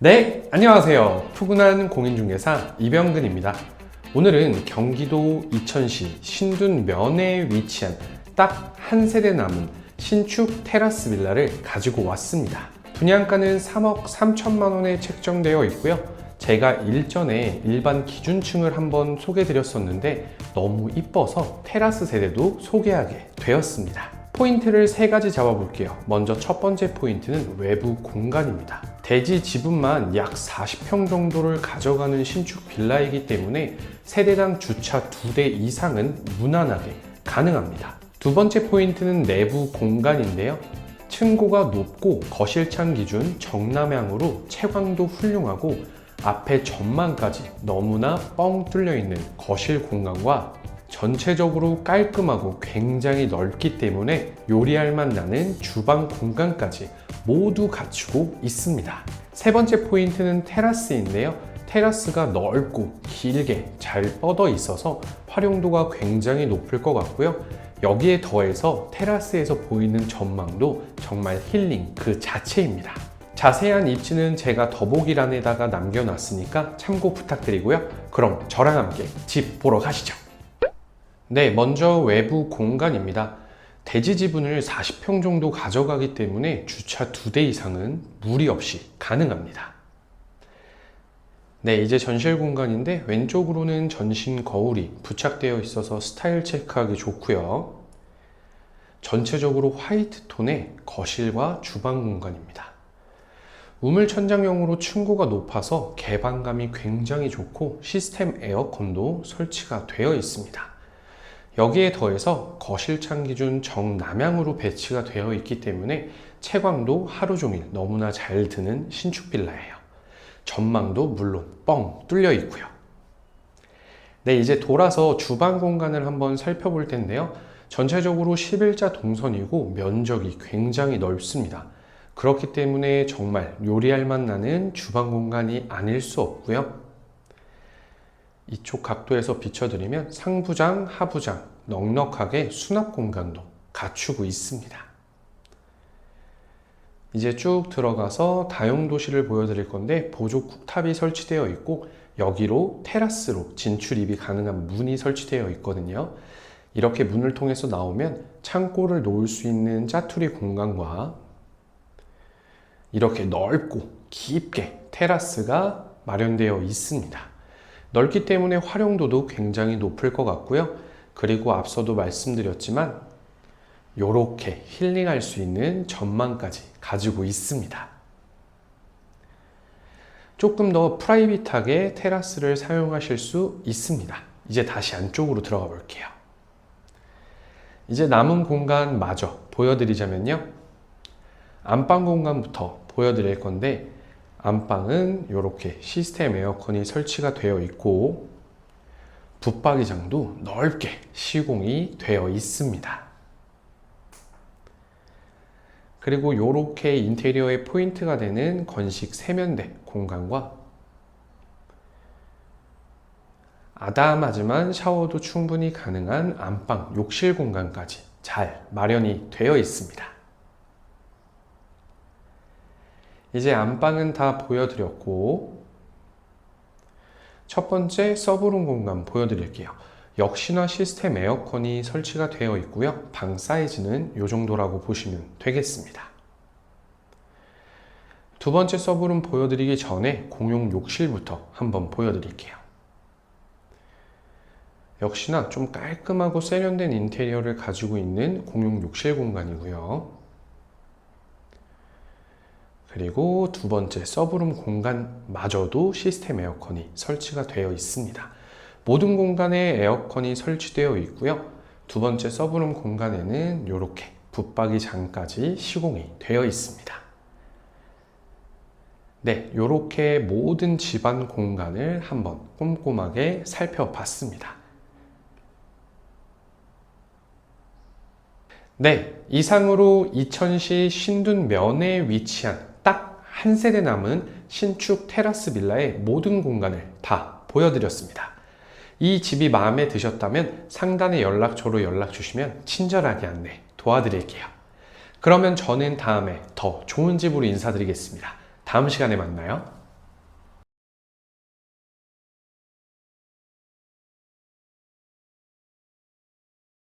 네, 안녕하세요. 푸근한 공인중개사 이병근입니다. 오늘은 경기도 이천시 신둔 면에 위치한 딱 한 세대 남은 신축 테라스 빌라를 가지고 왔습니다. 분양가는 3억 3천만 원에 책정되어 있고요. 제가 일전에 일반 기준층을 한번 소개 드렸었는데 너무 이뻐서 테라스 세대도 소개하게 되었습니다. 포인트를 세 가지 잡아볼게요. 먼저 첫 번째 포인트는 외부 공간입니다. 대지 지분만 약 40평 정도를 가져가는 신축 빌라이기 때문에 세대당 주차 2대 이상은 무난하게 가능합니다. 두 번째 포인트는 내부 공간인데요. 층고가 높고 거실창 기준 정남향으로 채광도 훌륭하고 앞에 전망까지 너무나 뻥 뚫려 있는 거실 공간과 전체적으로 깔끔하고 굉장히 넓기 때문에 요리할 맛 나는 주방 공간까지 모두 갖추고 있습니다. 세 번째 포인트는 테라스인데요. 테라스가 넓고 길게 잘 뻗어 있어서 활용도가 굉장히 높을 것 같고요. 여기에 더해서 테라스에서 보이는 전망도 정말 힐링 그 자체입니다. 자세한 입지는 제가 더보기란에다가 남겨놨으니까 참고 부탁드리고요. 그럼 저랑 함께 집 보러 가시죠. 네, 먼저 외부 공간입니다. 대지 지분을 40평 정도 가져가기 때문에 주차 2대 이상은 무리 없이 가능합니다. 네, 이제 전실 공간인데 왼쪽으로는 전신 거울이 부착되어 있어서 스타일 체크하기 좋고요. 전체적으로 화이트 톤의 거실과 주방 공간입니다. 우물 천장형으로 층고가 높아서 개방감이 굉장히 좋고 시스템 에어컨도 설치가 되어 있습니다. 여기에 더해서 거실창 기준 정남향으로 배치가 되어 있기 때문에 채광도 하루 종일 너무나 잘 드는 신축 빌라예요. 전망도 물론 뻥 뚫려 있고요. 네, 이제 돌아서 주방 공간을 한번 살펴볼 텐데요. 전체적으로 11자 동선이고 면적이 굉장히 넓습니다. 그렇기 때문에 정말 요리할 맛 나는 주방 공간이 아닐 수 없고요. 이쪽 각도에서 비춰드리면 상부장, 하부장 넉넉하게 수납 공간도 갖추고 있습니다. 이제 쭉 들어가서 다용도실을 보여드릴 건데 보조 쿡탑이 설치되어 있고 여기로 테라스로 진출입이 가능한 문이 설치되어 있거든요. 이렇게 문을 통해서 나오면 창고를 놓을 수 있는 짜투리 공간과 이렇게 넓고 깊게 테라스가 마련되어 있습니다. 넓기 때문에 활용도도 굉장히 높을 것 같고요. 그리고 앞서도 말씀드렸지만 이렇게 힐링할 수 있는 전망까지 가지고 있습니다. 조금 더 프라이빗하게 테라스를 사용하실 수 있습니다. 이제 다시 안쪽으로 들어가 볼게요. 이제 남은 공간 마저 보여드리자면요. 안방 공간부터 보여드릴 건데 안방은 이렇게 시스템 에어컨이 설치가 되어 있고 붙박이장도 넓게 시공이 되어 있습니다. 그리고 이렇게 인테리어의 포인트가 되는 건식 세면대 공간과 아담하지만 샤워도 충분히 가능한 안방 욕실 공간까지 잘 마련이 되어 있습니다. 이제 안방은 다 보여드렸고 첫 번째 서브룸 공간 보여드릴게요. 역시나 시스템 에어컨이 설치가 되어 있고요. 방 사이즈는 이 정도라고 보시면 되겠습니다. 두 번째 서브룸 보여드리기 전에 공용 욕실부터 한번 보여드릴게요. 역시나 좀 깔끔하고 세련된 인테리어를 가지고 있는 공용 욕실 공간이고요. 그리고 두 번째 서브룸 공간마저도 시스템 에어컨이 설치가 되어 있습니다. 모든 공간에 에어컨이 설치되어 있고요. 두 번째 서브룸 공간에는 이렇게 붙박이 장까지 시공이 되어 있습니다. 네, 이렇게 모든 집안 공간을 한번 꼼꼼하게 살펴봤습니다. 네, 이상으로 이천시 신둔면에 위치한 딱 한 세대 남은 신축 테라스 빌라의 모든 공간을 다 보여드렸습니다. 이 집이 마음에 드셨다면 상단의 연락처로 연락 주시면 친절하게 안내 도와드릴게요. 그러면 저는 다음에 더 좋은 집으로 인사드리겠습니다. 다음 시간에 만나요.